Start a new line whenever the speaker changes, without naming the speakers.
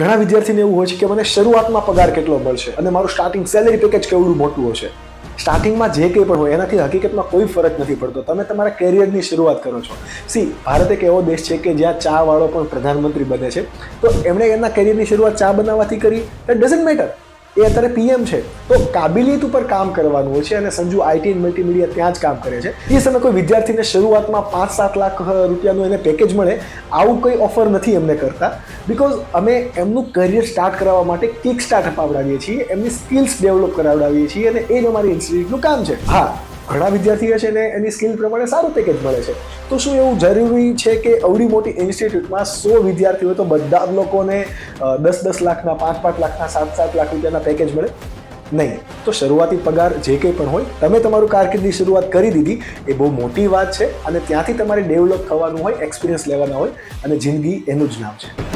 ઘણા વિદ્યાર્થીને એવું હોય છે કે મને શરૂઆતમાં પગાર કેટલો મળશે અને મારું સ્ટાર્ટિંગ સેલેરી પેકેજ કેવડું મોટું હશે. સ્ટાર્ટિંગમાં જે કંઈ પણ હોય, એનાથી હકીકતમાં કોઈ ફરક નથી પડતો. તમે તમારા કેરિયરની શરૂઆત કરો છો. સી ભારત એક એવો દેશ છે કે જ્યાં ચા વાળો પણ પ્રધાનમંત્રી બને છે. તો એમણે એમના કેરિયરની શરૂઆત ચા બનાવવાથી કરી. દેટ ડઝન્ટ મેટર એ અત્યારે પીએમ છે. તો કાબિલિયત ઉપર કામ કરવાનું હોય છે અને સંજુ આઈટી મલ્ટીમીડિયા ત્યાં જ કામ કરે છે. એ સમય કોઈ વિદ્યાર્થીને શરૂઆતમાં પાંચ સાત લાખ રૂપિયાનું એને પેકેજ મળે, આવું કોઈ ઓફર નથી એમને કરતા. બિકોઝ અમે એમનું કરિયર સ્ટાર્ટ કરાવવા માટે કિક સ્ટાર્ટઅપ અપાવડાવીએ છીએ, એમની સ્કિલ્સ ડેવલપ કરાવડાવીએ છીએ અને એ જ અમારી ઇન્સ્ટિટ્યૂટનું કામ છે. હા ઘણા વિદ્યાર્થીઓ છે ને એની સ્કિલ પ્રમાણે સારું પેકેજ મળે છે. તો શું એવું જરૂરી છે કે અવડી મોટી ઇન્સ્ટિટ્યૂટમાં સો વિદ્યાર્થીઓ તો બધા લોકોને દસ દસ લાખના, પાંચ પાંચ લાખના, સાત સાત લાખ રૂપિયાના પેકેજ મળે? નહીં. તો શરૂઆતી પગાર જે કંઈ પણ હોય, તમે તમારું કારકિર્દી શરૂઆત કરી દીધી, એ બહુ મોટી વાત છે અને ત્યાંથી તમારે ડેવલપ થવાનું હોય એક્સપિરિયન્સ લેવાના હોય અને જિંદગી એનું જ નામ છે.